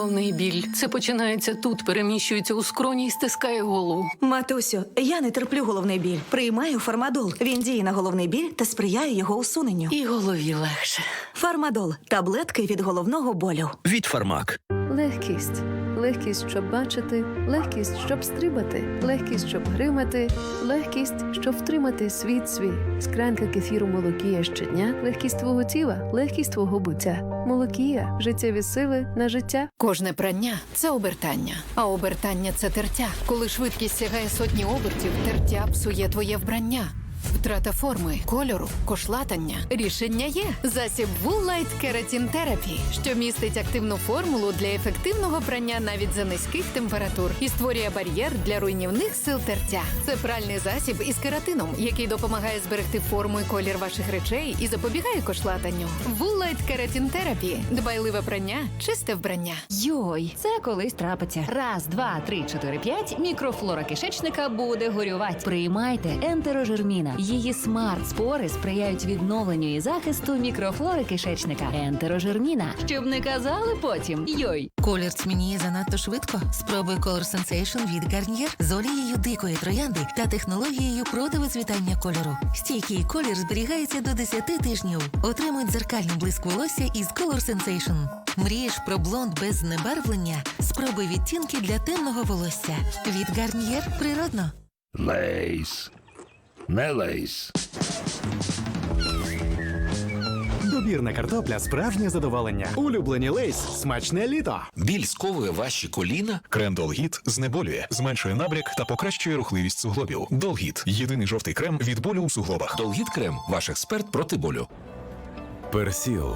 Головний біль. Це починається тут, переміщується у скроні і стискає голову. Матусю, я не терплю головний біль. Приймаю фармадол. Він діє на головний біль та сприяє його усуненню. І голові легше. Фармадол таблетки від головного болю. Від Фармак. Легкість. Легкість, щоб бачити, легкість, щоб стрибати, легкість, щоб гримати, легкість, щоб втримати світ свій. Склянка кефіру молокія щодня, легкість твого тіла, легкість твого буття. Молокія життєві сили на життя. Кожне прання це обертання, а обертання це тертя. Коли швидкість сягає сотні обертів, тертя псує твоє вбрання. Втрата форми, кольору, кошлатання. Рішення є. Засіб Light Keratin Therapy, що містить активну формулу для ефективного прання навіть за низьких температур і створює бар'єр для руйнівних сил тертя. Це пральний засіб із кератином, який допомагає зберегти форму і колір ваших речей і запобігає кошлатанню. Wool Light Keratin Therapy – дбайливе прання, чисте вбрання. Йой, це колись трапиться. Раз, два, три, чотири, п'ять. Мікрофлора кишечника буде горювати. Приймайте ентерожерміна. Її смарт-спори сприяють відновленню і захисту мікрофлори кишечника. Ентерожерміна. Щоб не казали потім. Йой. Колір тьмяніє занадто швидко. Спробуй Color Sensation від Garnier з олією дикої троянди та технологією противицвітання кольору. Стійкий колір зберігається до 10 тижнів. Отримуй дзеркальний блиск волосся із Color Sensation. Мрієш про блонд без знебарвлення? Спробуй відтінки для темного волосся. Від Garnier природно. Лейс. Не лейс. Добірна картопля справжнє задоволення. Улюблені лейс смачне літо. Біль сковує ваші коліна. Крем Долгіт знеболює, зменшує набряк та покращує рухливість суглобів. Долгіт єдиний жовтий крем від болю у суглобах. Долгіт крем. Ваш експерт проти болю. Персіл.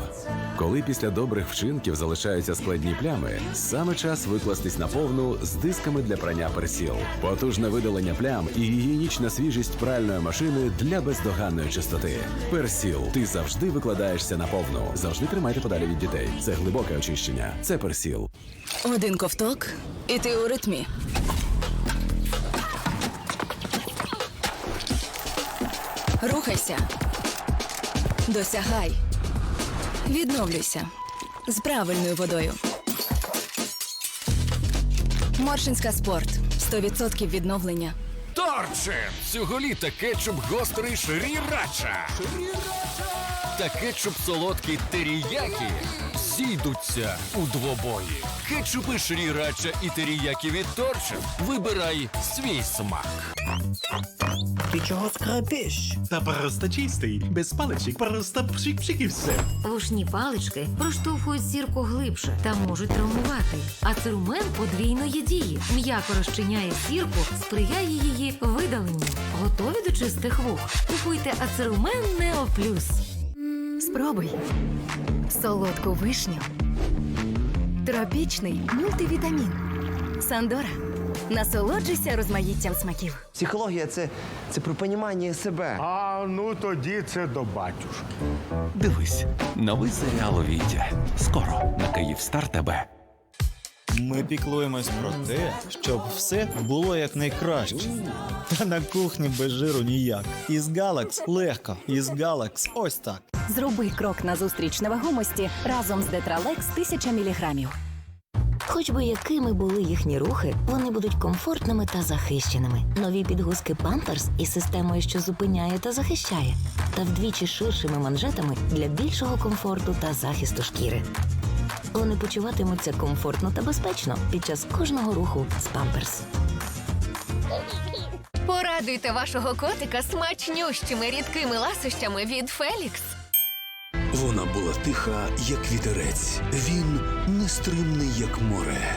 Коли після добрих вчинків залишаються складні плями, саме час викластись на повну з дисками для прання персіл. Потужне видалення плям і гігієнічна свіжість пральної машини для бездоганної чистоти. Персіл. Ти завжди викладаєшся на повну. Завжди тримайте подалі від дітей. Це глибоке очищення. Це персіл. Один ковток, і ти у ритмі. Рухайся. Досягай. Відновлюйся. З правильною водою. Моршинська спорт. 100% відновлення. Торчин! Цього літа кетчуп гострий шрірача. Та кетчуп солодкий теріякі зійдуться у двобої. Кетчупи шрірача і теріякі від Торчин. Вибирай свій смак. Ти чого скрипиш? Та просто чистий, без паличок, просто пшик-пшик і все. Вушні палички проштовхують сірку глибше та можуть травмувати. А церумен подвійної дії м'яко розчиняє сірку, сприяє її видаленню. Готові до чистих вух? Купуйте ацерумен Нео Плюс. Спробуй. Солодку вишню. Тропічний мультивітамін. Сандора. Насолоджуйся розмаїттям смаків. Психологія це, це про понімання себе. А ну тоді це до батюшки. Дивись, новий серіал Вітя. Скоро на Київстар тебе. Ми піклуємось про те, щоб все було якнайкраще. Та на кухні без жиру ніяк. Із Галакс легко. Із Галакс ось так. Зроби крок назустріч невагомості разом з Детралекс 1000 міліграмів. Хоч би якими були їхні рухи, вони будуть комфортними та захищеними. Нові підгузки Pampers із системою, що зупиняє та захищає, та вдвічі ширшими манжетами для більшого комфорту та захисту шкіри. Вони почуватимуться комфортно та безпечно під час кожного руху з Pampers. Порадуйте вашого котика смачнющими рідкими ласощами від Фелікс. Вона була тиха, як вітерець. Він нестримний, як море.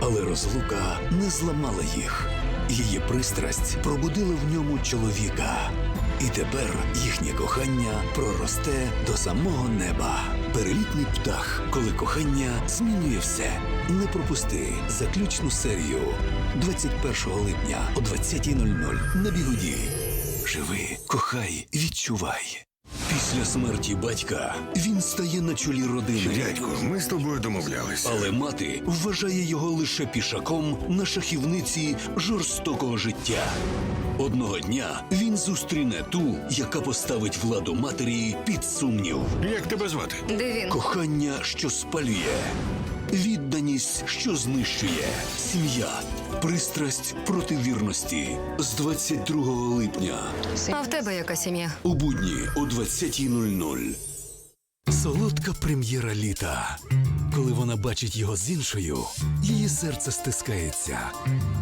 Але розлука не зламала їх. Її пристрасть пробудила в ньому чоловіка. І тепер їхнє кохання проросте до самого неба. Перелітний птах, коли кохання змінює все. Не пропусти заключну серію 21 липня о 20.00 на бігуді. Живи, кохай, відчувай. Після смерті батька він стає на чолі родини. Дядько, ми з тобою домовлялися. Але мати вважає його лише пішаком на шахівниці жорстокого життя. Одного дня він зустріне ту, яка поставить владу матері під сумнів. Як тебе звати? Де він? Кохання, що спалює. відданість, що знищує, сім'я, пристрасть проти вірності. З 22 липня А в тебе яка сім'я? у будні о 20.00. Солодка прем'єра літа. Коли вона бачить його з іншою, її серце стискається,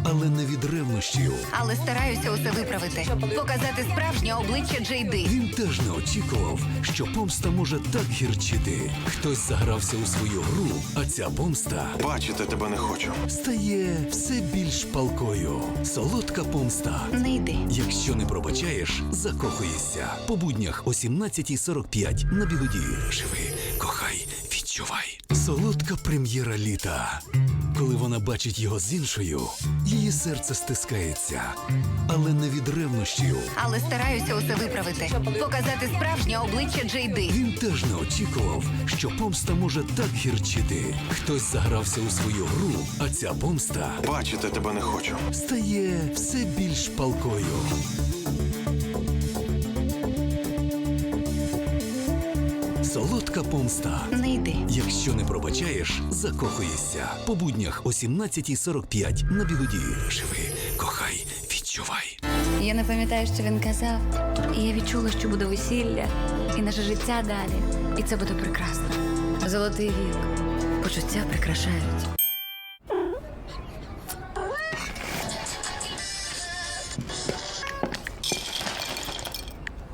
але не від ревнощів. Але стараюся усе виправити. Показати справжнє обличчя Джейди. Він теж не очікував, що помста може так гірчити. Хтось загрався у свою гру, а ця помста Бачити тебе не хочу. стає все більш палкою. Солодка помста. Не йди. Якщо не пробачаєш, закохуєшся. По буднях о 17.45 на бігоді. Живи, кохай, відчувай. Солодка прем'єра літа. Коли вона бачить його з іншою, її серце стискається, але не від ревнощів. Але стараюся усе виправити. Показати справжнє обличчя Джейди. Він теж не очікував, що помста може так гірчити. Хтось загрався у свою гру, а ця помста Бачити тебе не хочу. стає все більш палкою. Солодка помста. Не йди. Якщо не пробачаєш, закохуєшся. По буднях о 17.45 на бігоді. Живи, кохай, відчувай. Я не пам'ятаю, що він казав. І я відчула, що буде весілля, і наше життя далі. І це буде прекрасно. Золотий вік. Почуття прикрашають.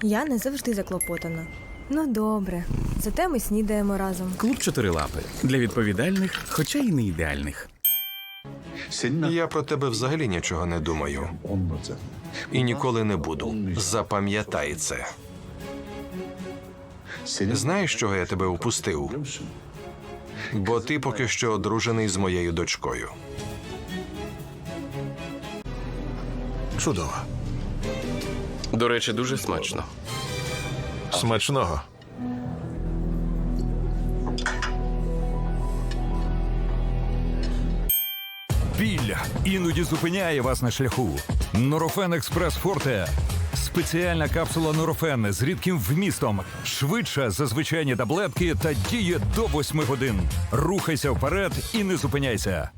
Я не завжди заклопотана. Ну добре, зате ми снідаємо разом. Клуб чотирилапи для відповідальних, хоча й не ідеальних. Я про тебе взагалі нічого не думаю. І ніколи не буду. Запам'ятай це. Знаєш, чого я тебе упустив? Бо ти поки що одружений з моєю дочкою. Чудово. До речі, дуже смачно. Смачного. Біль іноді зупиняє вас на шляху. Норофен Експрес Форте. Спеціальна капсула Норофен з рідким вмістом. Швидша за звичайні таблетки та діє до 8 годин. Рухайся вперед і не зупиняйся.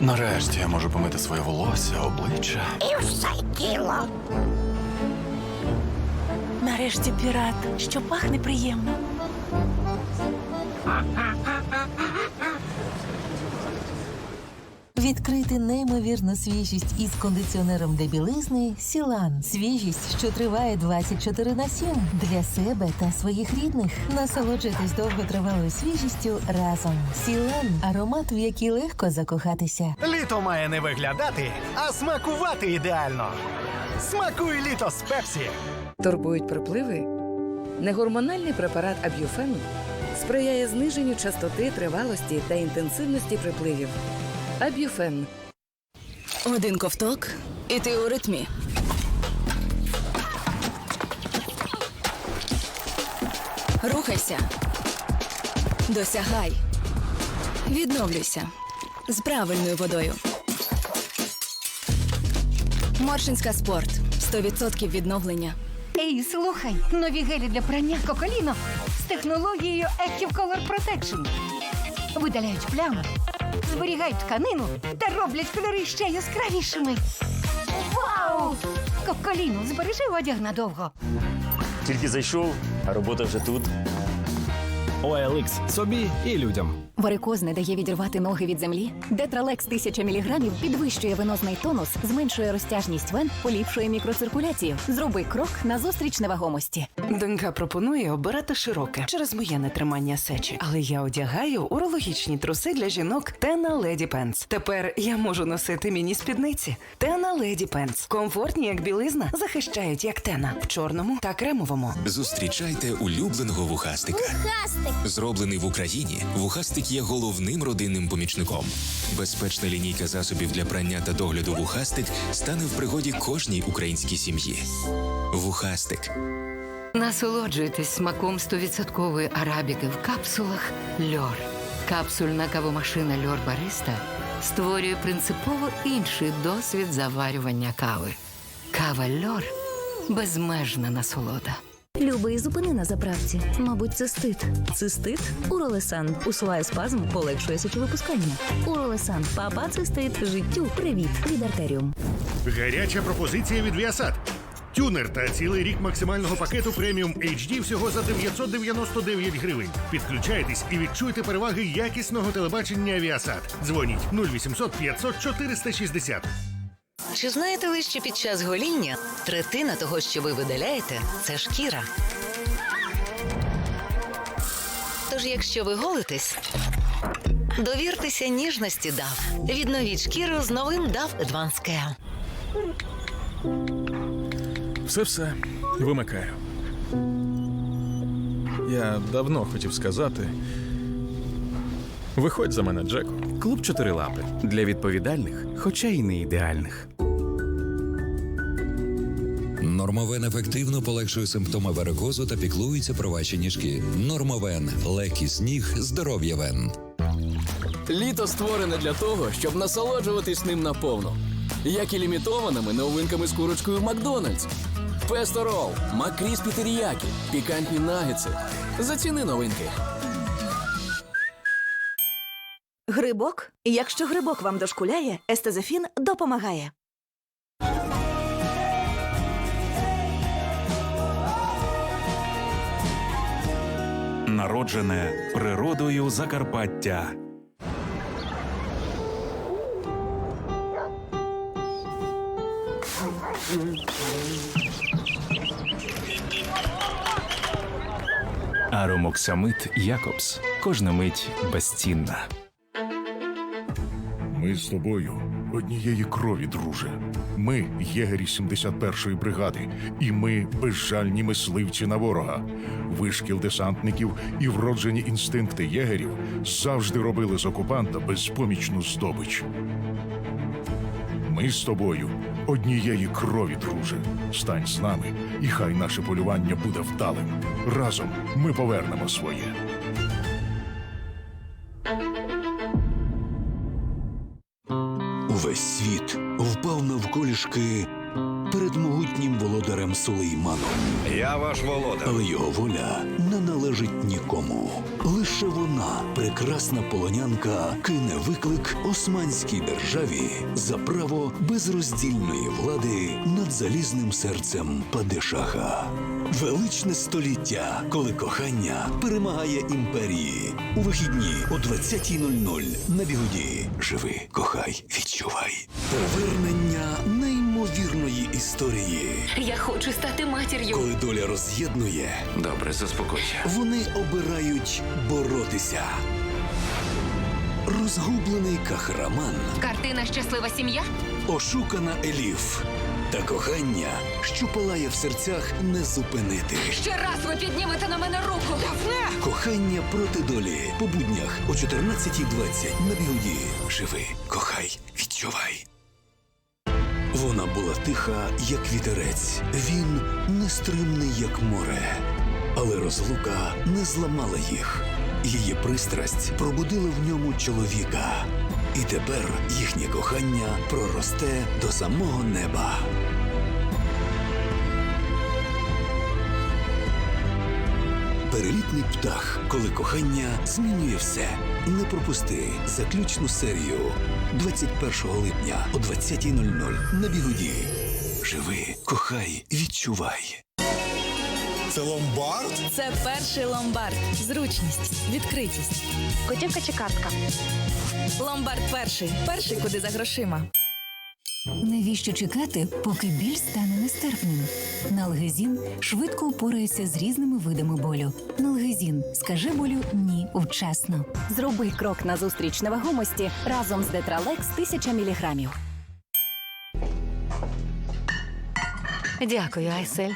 Нарешті я можу помити своє волосся, обличчя. І все тіло. Нарешті пірат, що пахне приємно. Відкрити неймовірну свіжість із кондиціонером для білизни Сілан. Свіжість, що триває 24 на 7. Для себе та своїх рідних. Насолоджуйтесь довготривалою свіжістю разом. Сілан аромат, в який легко закохатися. Літо має не виглядати, а смакувати ідеально. Смакуй літо з пепсі. Турбують припливи? Негормональний препарат Аб'юфен сприяє зниженню частоти, тривалості та інтенсивності припливів. Аб'юфен. Один ковток, і ти у ритмі. Рухайся. Досягай. Відновлюйся. З правильною водою. Моршинська спорт. 100% відновлення. Ей, слухай, нові гелі для прання Коколіно з технологією Active Color Protection. Видаляють плями, зберігають тканину та роблять кольори ще яскравішими. Вау! Коколіно, збережи одяг надовго. Тільки зайшов, а робота вже тут. OLX собі і людям. Варикоз не дає відірвати ноги від землі. Детралекс 1000 мг підвищує венозний тонус, зменшує розтяжність вен, поліпшує мікроциркуляцію. Зроби крок назустріч невагомості. Донька пропонує обирати широке через моє нетримання сечі, але я одягаю урологічні труси для жінок Тена Леді Пенс. Тепер я можу носити міні спідниці. Тена Леді Пенс. Комфортні, як білизна, захищають як тена в чорному та кремовому. Зустрічайте улюбленого вухастика. Вухастик! Зроблений в Україні, вухастик є головним родинним помічником. Безпечна лінійка засобів для прання та догляду вухастик стане в пригоді кожній українській сім'ї. Вухастик. Насолоджуйтесь смаком 100% арабіки в капсулах Льор. Капсульна кавомашина Льор Бариста створює принципово інший досвід заварювання кави. Кава Льор безмежна насолода. Любий зупини на заправці. Мабуть, цистит. Цистит? Уролесан. Усуває спазм, полегшує сечовипускання. Уролесан. Папа цистит. Життю. Привіт. Від артеріум. Гаряча пропозиція від Viasat. Тюнер та цілий рік максимального пакету преміум HD всього за 999 гривень. Підключайтесь і відчуйте переваги якісного телебачення Viasat. Дзвоніть 0800 500 460. Чи знаєте ви, що під час гоління третина того, що ви видаляєте, це шкіра? Тож, якщо ви голитесь, довіртеся ніжності DAF. Відновіть шкіру з новим DAF Advanced Care. Все все вимикаю. Я давно хотів сказати. Виходь за мене, Джеку. Клуб чотирилапи для відповідальних, хоча й не ідеальних. Нормовен ефективно полегшує симптоми варикозу та піклується про ваші ніжки. Нормовен легкість ніг, здоров'я вен. Літо створене для того, щоб насолоджуватись ним наповну. Як і лімітованими новинками з курочкою в Макдональдс. Песто рол, макріспі теріякі, пікантні нагетси. Заціни новинки. Грибок? Якщо грибок вам дошкуляє, естезофін допомагає. Народжене природою Закарпаття. Аромоксамит Якобс. Кожна мить безцінна. Ми з тобою однієї крові, друже. Ми єгері 71-ї бригади, і ми безжальні мисливці на ворога. Вишкіл десантників і вроджені інстинкти єгерів завжди робили з окупанта безпомічну здобич. Ми з тобою однієї крові, друже. Стань з нами, і хай наше полювання буде вдалим. Разом ми повернемо своє. Впав перед могутнім володарем Сулейманом. Я ваш володар. Але його воля не належить нікому. Лише вона, прекрасна полонянка, кине виклик османській державі за право безроздільної влади над залізним серцем Падишаха. Величне століття, коли кохання перемагає імперії. У вихідні о 20.00 на бігоді. Живи, кохай, відчувай. Повернення неймовірної історії. Я хочу стати матір'ю. Коли доля роз'єднує, Добре, заспокойся. вони обирають боротися. Розгублений кахраман, Картина Щаслива сім'я. ошукана Еліф та кохання, що палає в серцях, не зупинити. Ще раз ви піднімете на мене руку. Кохання проти долі по буднях о 14.20 на бігоді. Живи, кохай, відчувай. Вона була тиха, як вітерець. Він нестримний, як море. Але розлука не зламала їх. Її пристрасть пробудила в ньому чоловіка. І тепер їхнє кохання проросте до самого неба. Перелітний птах, коли кохання змінює все. Не пропусти заключну серію 21 липня о 20.00 на бігоді. Живи, кохай, відчувай. Це ломбард? Це перший ломбард. Зручність, відкритість. Котівка чи картка? Ломбард перший. Перший, куди за грошима. Навіщо чекати, поки біль стане нестерпним? Налгезін швидко упорається з різними видами болю. Налгезін скажи болю ні вчасно. Зроби крок назустріч невагомості разом з Детралекс 1000 міліграмів. Дякую, Айсель.